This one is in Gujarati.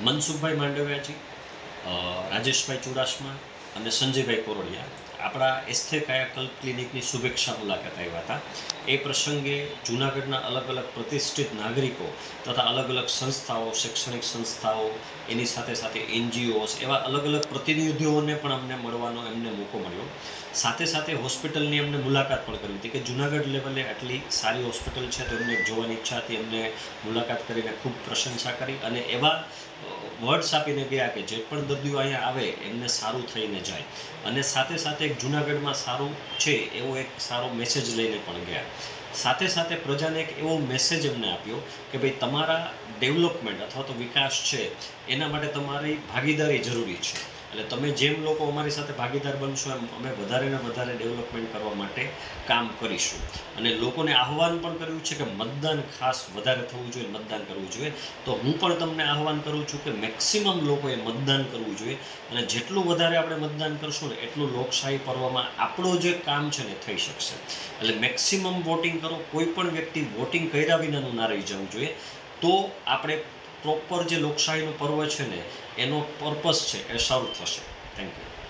મનસુખભાઈ માંડવિયાજી રાજેશભાઈ ચુડાસમા અને સંજયભાઈ કોરોડિયા, આપણા એસ્થે કાયાકલ્પ ક્લિનિકની શુભેચ્છા મુલાકાત આવ્યા હતા. એ પ્રસંગે જૂનાગઢના અલગ અલગ પ્રતિષ્ઠિત નાગરિકો તથા અલગ અલગ સંસ્થાઓ, શૈક્ષણિક સંસ્થાઓ, એની સાથે સાથે એનજીઓસ એવા અલગ અલગ પ્રતિનિધિઓને પણ અમને મળવાનો એમને મોકો મળ્યો. સાથે સાથે હોસ્પિટલની અમને મુલાકાત પણ કરી હતી કે જુનાગઢ લેવલે આટલી સારી હોસ્પિટલ છે તો એમને જોવાની ઈચ્છા હતી, એમને મુલાકાત કરીને ખૂબ પ્રશંસા કરી અને એવા વર્ડ્સ આપીને ગયા કે જે પણ દર્દીઓ અહીંયા આવે, એમને સારું થઈને જાય. અને સાથે સાથે એક જુનાગઢમાં સારું છે એવો એક સારો મેસેજ લઈને પણ ગયા. સાથે સાથે પ્રજાને એક એવો મેસેજ એમને આપ્યો કે ભાઈ તમારા ડેવલપમેન્ટ અથવા તો વિકાસ છે, એના માટે તમારી ભાગીદારી જરૂરી છે. એટલે તમે જેમ લોકો અમારી સાથે ભાગીદાર બનશો એમ અમે વધારે ને વધારે ડેવલપમેન્ટ કરવા માટે કામ કરીશું. અને લોકોને આહવાન પણ કર્યું છે કે મતદાન ખાસ વધારે થવું જોઈએ, મતદાન કરવું જોઈએ. તો હું પણ તમને આહવાન કરું છું કે મેક્સિમમ લોકોએ મતદાન કરવું જોઈએ. અને જેટલું વધારે આપણે મતદાન કરશું ને એટલું લોકશાહી પર્વમાં આપણું જે કામ છે ને થઈ શકશે. એટલે મેક્સિમમ વોટિંગ કરો. કોઈ પણ વ્યક્તિ વોટિંગ કર્યા વિનાનું ના રહી જવું જોઈએ. તો આપણે પ્રોપર જે લોકશાહીનું પર્વ છે ને એનો પર્પસ છે એ સર્વ થશે. Thank you